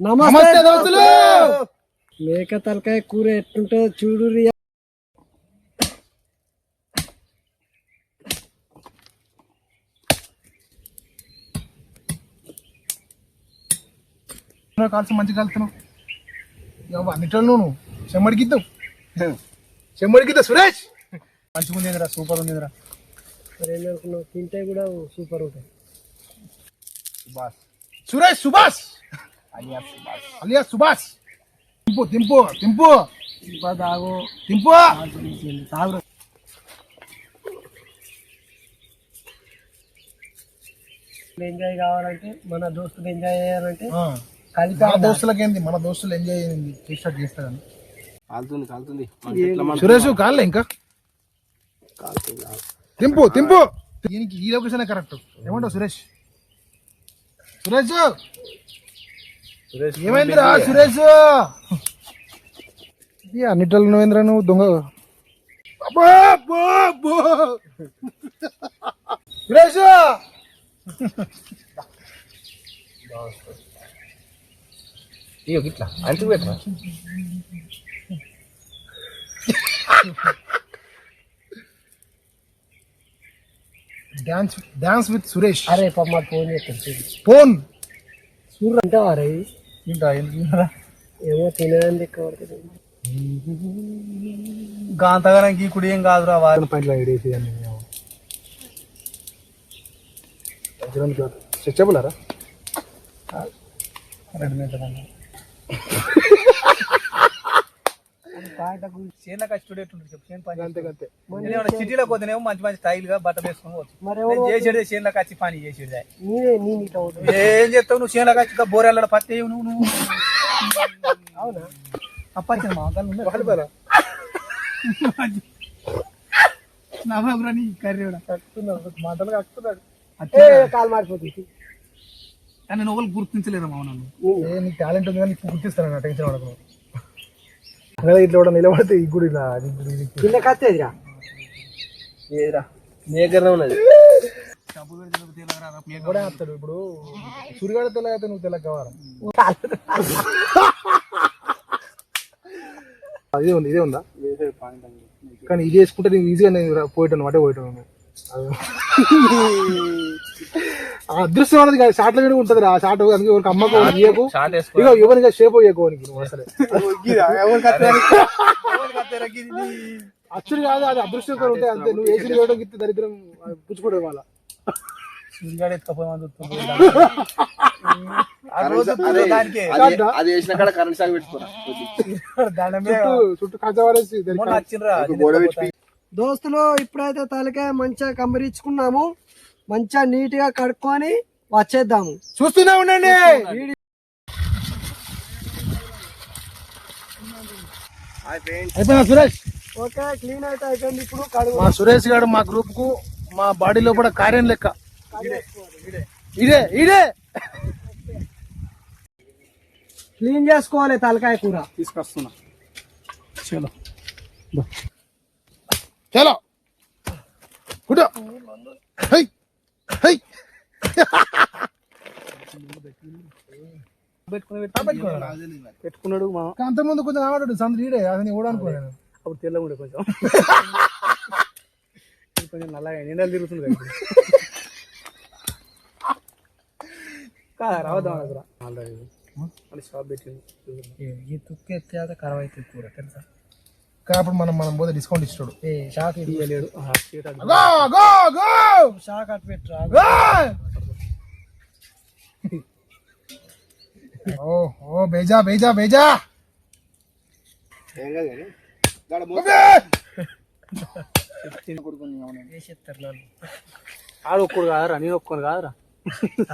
నమస్తే దోస్తులు! మేక తలకాయ కూర ఎట్టుంటుందో చూడు కాల్సి మంచిగా కలుతున్నావు అన్నిట్లో నువ్వు చెమ్మడికిద్దావు చెమ్మడికిద్దావు సురేష్! మంచిగా ఉంది సూపర్ ఉంది ఏమనుకున్నావు తింటే కూడా సూపర్ ఉంటాయి సుభాష్. సురేష్ సుభాష్! అలియా సుభాష్. తింపు తింపు తింపు తాగు తింపు తాగు. ఎంజాయ్ కావాలంటే మన దోస్తులు ఎంజాయ్ చేయాలంటే ఆ. కలిపి మన దోస్తులకి ఏంది మన దోస్తులు ఎంజాయ్ చేయండి. చేసినట్టు చేస్తారని కాలుతుంది కాలుతుంది. సురేష్ కాళ్ళే ఇంకా? తింపు తింపు దీనికి ఈ లొకేషన్ కరెక్ట్. ఏమంటావు సురేష్? సురేష్! ఏమైందిరా సురేష్? అన్నిట్లో నువ్వేంద్రా నువ్వు దొంగ. సురేష్! ఇయ్యో ఇట్లా అంచుకు పెట్టరా డాన్స్ డాన్స్ విత్ సురేష్. అరే పాప మాకు ఫోన్ చేస్తాను ఫోన్? చూడు. అంటే ఏంటా ఏంటరా ఏమో తినేది ఎక్కువ గాంతగానికి కుడి ఏం కాదురా వారు. పైన అని చెప్పులారా రెండు మీటర్లు చేనులో కచ్చి చూడేటుండ్రు చెప్పు చేను పని అంతే అంతే. నేనేమన్నా సిటీలో పోతేనేమో మంచి మంచి స్టైల్గా బట్ట వేసుకొని పోవచ్చు. చేసేదే పని చేసేదే ఏం చేస్తావు నువ్వు? చేనులో కచ్చి బోరెళ్ళ పత్తి నువ్వు నువ్వు. అవునా? అప్పచ్చిన నీ కర్రీ మాటలు కక్కుతున్నాడు కాలు మారిపోతుంది కానీ నువ్వు గుర్తించలేరు టాలెంట్ ఉంది కానీ గుర్తిస్తాను టెన్షన్ అదే ఇట్లా కూడా నిలబడితే ఈ గుడి ఇలా అది గుడి ఇది. కింద కత్తేదిరా ఏదిరా? మేకర్ ఉన్నది. కూడా వస్తాడు ఇప్పుడు? సూర్యగాడ తెల్లగా నువ్వు తెల్లగా కావాలి? ఇదే ఉంది ఇదే ఉందా? కానీ ఇది వేసుకుంటే నేను ఈజీగా నేను పోయేటాను అటే పోయేటాను అది. ఆ అదృష్టం అనేది కాదు. షార్ట్లో కూడా ఉంటుంది ఆ షార్ట్ అందుకే ఎవరికి అమ్మకు ఇయ్యకు షార్ట్ ఇక ఎవరిగా షేప్ నువ్వు అసలే. అచ్చుడు కాదు అది అదృష్టం కూడా ఉంటాయి. అంతే. నువ్వు వేసిన వేయడం గిత్తే దరిద్రం పుచ్చుకోవడం వాళ్ళ అది. వేసిన కాడ కరెంట్ సాగు పెట్టి. దోస్తులు ఇప్పుడైతే తలకాయ మంచిగా కమ్మరించుకున్నాము మంచిగా నీట్గా కడుక్కొని వచ్చేద్దాము. చూస్తూనే ఉండండి. సురేష్? ఓకే క్లీన్ అయితే అయిపోయింది ఇప్పుడు కడుగు. మా సురేష్ గారు మా గ్రూప్కు మా బాడీలో కూడా కార్యం లెక్క. ఇదే. ఇదే క్లీన్ చేసుకోవాలి తలకాయ కూర. తీసుకొస్తున్నా. చలో. చలో. కుటో హై. హై! పెట్టుకున్నాడు మా అంత ముందు కొంచెం ఆడాడు సందు ఈడే అతను కూడా అనుకోలేదు అప్పుడు తెల్లగా ఉండే కొంచెం. కొంచెం నల్లగా ఎండలు తిరుగుతుంది. కాదా రావద్దాం దగ్గర ఆల్రెడీ మళ్ళీ షాప్ పెట్టింది. ఈ తుక్కు ఎత్తే ఖరాబ్ అవుతుంది కూర తెలుసా? అప్పుడు మనం మనం పోతే డిస్కౌంట్ ఇస్తాడు. ఏ షాక్ ఇది ఇవ్వలేడు గో గో గో! షాక్ అటు పెట్టరా గో! ఓ ఓ బేజా బేజా బేజా! ఆడు ఒక్కడు కాదురా నేను ఒక్కడు కాదురా.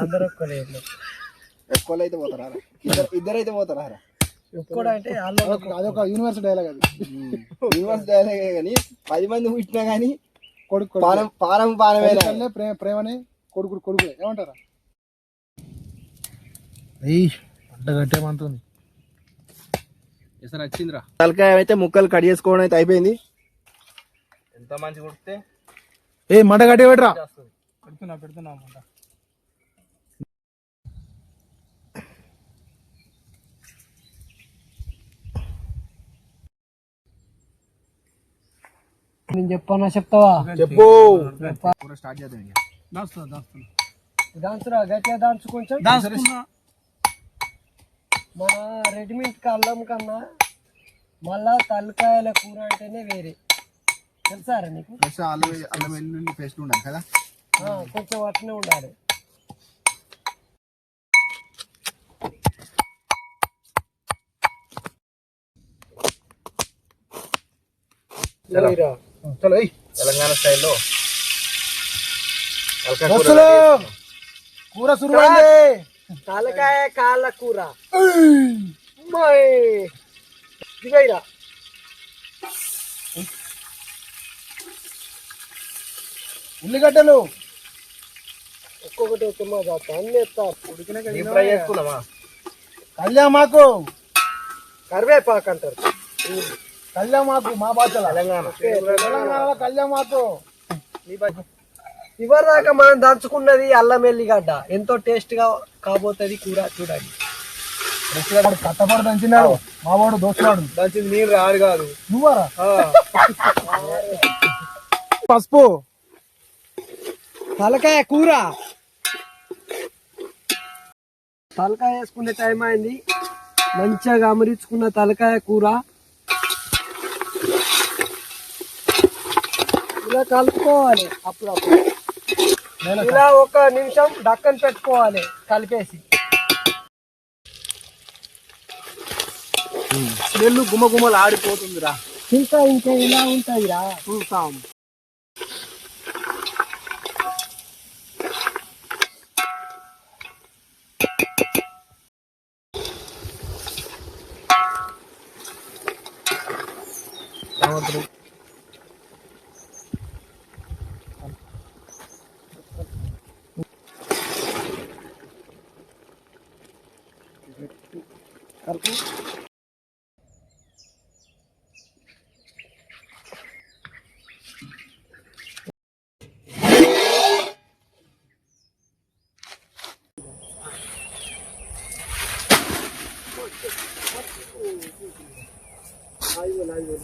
అందరూ ఒక్కలేదు ఎక్కువ అయితే పోతారా? ఇద్దరు ఇద్దరు అయితే పోతారా? అంటే అదొక- యూనివర్సిటీ డైలాగ్ అది. యూనివర్సిటీ అయినా కానీ పది మంది పుట్టినా కానీ కొడుకు కొడుకు. పానమేనా? తల్లే ప్రేమ ప్రేమనే కొడుకు కొడుకులే ఏమంటారా? ఎయ్ అడ్డ కట్టేమంటుంది ఎసరు వచ్చిందిరా. తలకాయ అయితే ముక్కలు కట్ చేసుకోవడం అయితే అయిపోయింది. ఎంత మంచి కొడితే ఏ మంట కట్టే పెట్టరా పెడుతున్నా పెడుతున్నా నేను చెప్పన్నా చెప్తావా? చెప్పు. కూర స్టార్ట్ చేద్దాం ఇక. దాస్తున్నా దాస్తున్నా. దాన్సురా గట్టిగా దాన్సు కొంచెం. మన రెడీమేడ్ అల్లం కన్నా మళ్ళా తలకాయల కూర అంటేనే వేరే. తెలుసారా నీకు? ఫ్రెష్ అల్లం అల్లం వెల్లుల్లి పేస్ట్ ఉండాలి కదా? ఆ, కొంచెం అట్నే ఉండాలి. చలో ఏయ్. తెలంగాణ స్టైల్లో కూర సురువైంది. తలకాయ కాళ్ళ కూర. దిగైరా. ఉల్లిగడ్డలు. ఒక్కొక్కటి చేసుకున్నామా? కళ్యామాకు. కరివేపాకు అంటారు. కళ్యామాకు మా భాషలో తెలంగాణ. తెలంగాణలో కళ్యామాకు ఇవరి దాకా మనం దంచుకున్నది అల్లం ఎల్లిగడ్డ. ఎంతో టేస్ట్గా కాబోతుంది కూర చూడండి. కట్టపడి దంచినాడు. మా వాడు దోస్తున్నాడు. దాని నీరు రాదు కాదు. నువ్వారా? పసుపు. తలకాయ కూర. తలకాయ వేసుకునే టైం అయింది. మంచిగా అమరించుకున్న తలకాయ కూర. ఇలా కలుపుకోవాలి అప్పుడప్పుడు. ఇలా ఒక నిమిషం డక్కన పెట్టుకోవాలి కలిపేసి. స్మెల్ గుమ్మ గుమ్మలు ఆడిపోతుందిరా ఇంకా ఇంకా ఇలా ఉంటాయిరా. చూస్తాం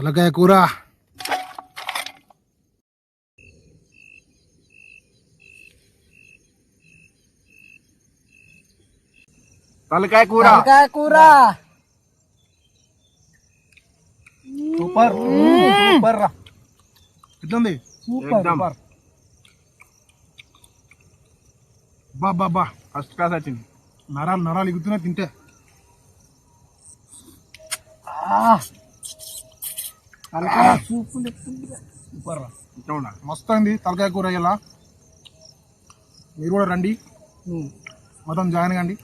తలకాయ కూర. తలకాయ కూర. తలకాయ కూర. సూపర్. సూపర్ రా. ఎట్లుంది? ఎక్దమ్ బా బా బా. ఫస్ట్ క్లాస్ వచ్చింది. నరాలు నరాలు ఎగుతున్నాయి తింటే. సూపర్ మస్తు అయింది తలకాయ కూర ఇలా మీరు కూడా రండి. మొత్తం జాయిన్ కండి.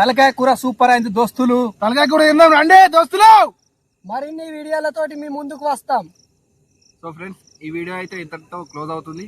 తలకాయ కూర సూపర్ అయింది దోస్తులు. తలకాయ కూర తిందాం. రండి దోస్తులు! మరిన్ని వీడియోలతోటి మీ ముందుకు వస్తాం. సో ఫ్రెండ్స్ ఈ వీడియో అయితే ఇంతటితో క్లోజ్ అవుతుంది.